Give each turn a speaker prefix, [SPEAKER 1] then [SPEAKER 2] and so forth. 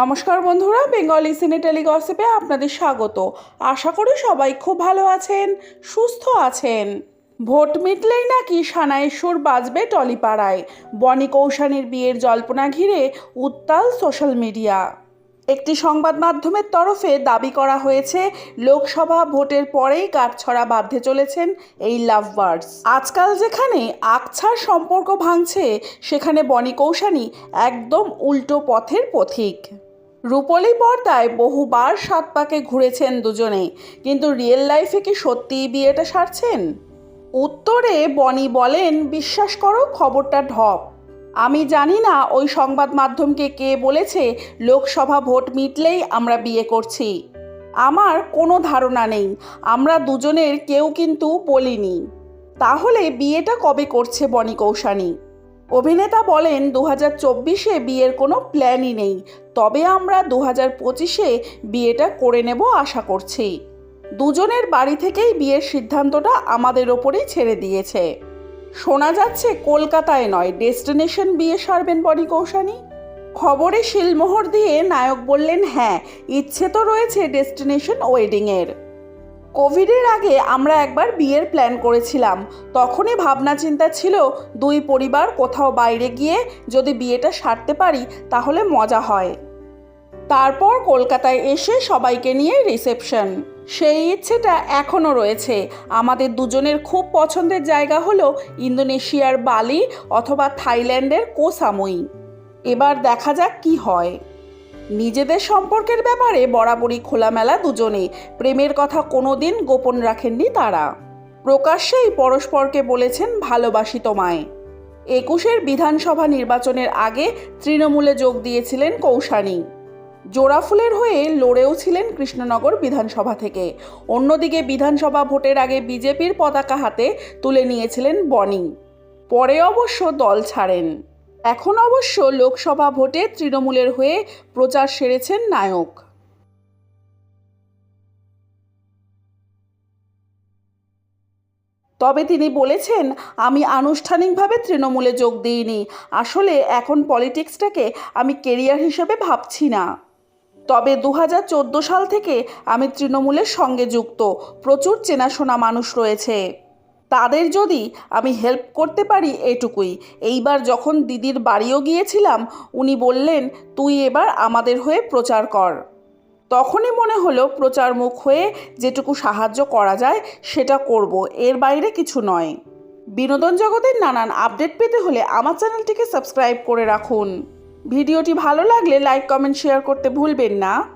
[SPEAKER 1] নমস্কার বন্ধুরা বেঙ্গলি সিনে টেলিগসিপে আপনাদের স্বাগত। আশা করি সবাই খুব ভালো আছেন, সুস্থ আছেন। ভোট মিটলেই নাকি সানায়ের সুর বাজবে টলিপাড়ায়। বনি কৌশানীর বিয়ের জল্পনা ঘিরে উত্তাল সোশ্যাল মিডিয়া। একটি সংবাদ মাধ্যমের তরফে দাবি করা হয়েছে, লোকসভা ভোটের পরেই কাঠছড়া বাঁধতে চলেছেন এই লাভ বার্ডস আজকাল যেখানে আকছার সম্পর্ক ভাঙছে, সেখানে বনি কৌশানী একদম উল্টো পথের পথিক। রূপলি পর্দায় বহুবার সাত পাকে ঘুরেছেন দুজনে কিন্তু রিয়েল লাইফে কি সত্যিই বিয়েটা সারছেন? উত্তরে বনি বলেন, বিশ্বাস করো, খবরটা ঢপ। আমি জানি না ওই সংবাদ মাধ্যমকে কে বলেছে, লোকসভা ভোট মিটলেই আমরা বিয়ে করছি। আমার কোনো ধারণা নেই। আমরা দুজনের কেউ কিন্তু বলিনি। তাহলে বিয়েটা কবে করছে বনি কৌশানী? অভিনেতা বলেন দু হাজার চব্বিশে বিয়ের কোনো প্ল্যানই নেই। তবে আমরা দু হাজার পঁচিশে বিয়েটা করে নেব আশা করছি। দুজনের বাড়ি থেকেই বিয়ের সিদ্ধান্তটা আমাদের ওপরেই ছেড়ে দিয়েছে। শোনা যাচ্ছে, কলকাতায় নয়, ডেস্টিনেশন বিয়ে সারবেন বনি কৌশানী। খবরে শিলমোহর দিয়ে নায়ক বললেন হ্যাঁ ইচ্ছে তো রয়েছে ডেস্টিনেশন ওয়েডিংয়ের। কোভিডের আগে আমরা একবার বিয়ের প্ল্যান করেছিলাম। তখনই ভাবনা চিন্তা ছিল, দুই পরিবার কোথাও বাইরে গিয়ে যদি বিয়েটা সারতে পারি, তাহলে মজা হয়। তারপর কলকাতায় এসে সবাইকে নিয়ে রিসেপশন। সেই ইচ্ছেটা এখনও রয়েছে। আমাদের দুজনের খুব পছন্দের জায়গা হলো ইন্দোনেশিয়ার বালি অথবা থাইল্যান্ডের কোসামুই। এবার দেখা যাক কি হয়। নিজেদের সম্পর্কের ব্যাপারে বরাবরই খোলামেলা দুজনে প্রেমের কথা কোনোদিন গোপন রাখেননি তারা। প্রকাশ্যেই পরস্পরকে বলেছেন, ভালোবাসি তোমায়। একুশের বিধানসভা নির্বাচনের আগে তৃণমূলে যোগ দিয়েছিলেন কৌশানী। জোড়াফুলের হয়ে লড়েও ছিলেন কৃষ্ণনগর বিধানসভা থেকে। অন্যদিকে বিধানসভা ভোটের আগে বিজেপির পতাকা হাতে তুলে নিয়েছিলেন বনি। পরে অবশ্য দল ছাড়েন। এখন অবশ্য লোকসভা ভোটে তৃণমূলের হয়ে প্রচার সেরেছেন নায়ক। তবে তিনি বলেছেন, আমি আনুষ্ঠানিকভাবে তৃণমূলে যোগ দিইনি। আসলে এখন পলিটিক্সটাকে আমি কেরিয়ার হিসেবে ভাবছি না। তবে দু হাজার চোদ্দ সাল থেকে আমি তৃণমূলের সঙ্গে যুক্ত। প্রচুর চেনাশোনা মানুষ রয়েছে। তাদের যদি আমি হেল্প করতে পারি এটুকুই। এইবার যখন দিদির বাড়িও গিয়েছিলাম, উনি বললেন, তুই এবার আমাদের হয়ে প্রচার কর। তখনই মনে হলো প্রচার মুখ হয়ে যেটুকু সাহায্য করা যায় সেটা করব, এর বাইরে কিছু নয়। বিনোদন জগতের নানান আপডেট পেতে হলে আমার চ্যানেলটিকে সাবস্ক্রাইব করে রাখুন। ভিডিওটি ভালো লাগলে লাইক, কমেন্ট শেয়ার করতে ভুলবেন না।